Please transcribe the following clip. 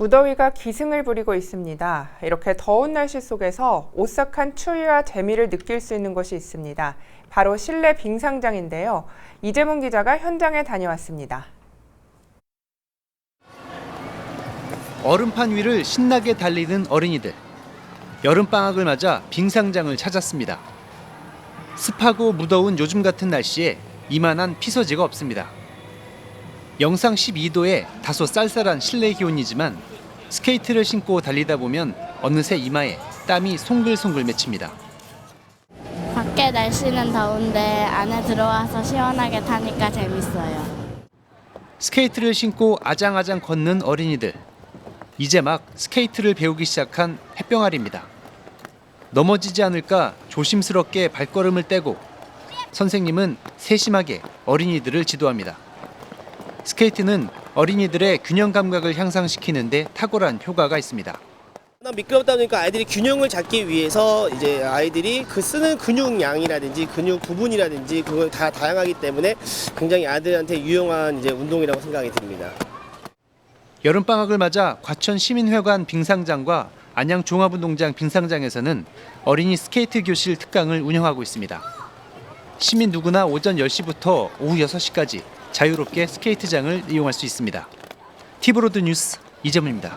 무더위가 기승을 부리고 있습니다. 이렇게 더운 날씨 속에서 오싹한 추위와 재미를 느낄 수 있는 곳이 있습니다. 바로 실내 빙상장인데요. 이재문 기자가 현장에 다녀왔습니다. 얼음판 위를 신나게 달리는 어린이들. 여름방학을 맞아 빙상장을 찾았습니다. 습하고 무더운 요즘 같은 날씨에 이만한 피서지가 없습니다. 영상 12도에 다소 쌀쌀한 실내 기온이지만 스케이트를 신고 달리다 보면 어느새 이마에 땀이 송글송글 맺힙니다. 밖에 날씨는 더운데 안에 들어와서 시원하게 타니까 재밌어요. 스케이트를 신고 아장아장 걷는 어린이들. 이제 막 스케이트를 배우기 시작한 햇병아리입니다. 넘어지지 않을까 조심스럽게 발걸음을 떼고 선생님은 세심하게 어린이들을 지도합니다. 스케이트는 어린이들의 균형 감각을 향상시키는데 탁월한 효과가 있습니다. 미끄럽다 보니까 아이들이 균형을 잡기 위해서 이제 아이들이 그 쓰는 근육 양이라든지 근육 부분이라든지 그걸 다 다양하기 때문에 굉장히 아이들한테 유용한 이제 운동이라고 생각이 듭니다. 여름 방학을 맞아 과천 시민회관 빙상장과 안양 종합운동장 빙상장에서는 어린이 스케이트 교실 특강을 운영하고 있습니다. 시민 누구나 오전 10시부터 오후 6시까지 자유롭게 스케이트장을 이용할 수 있습니다. 티브로드 뉴스 이재문입니다.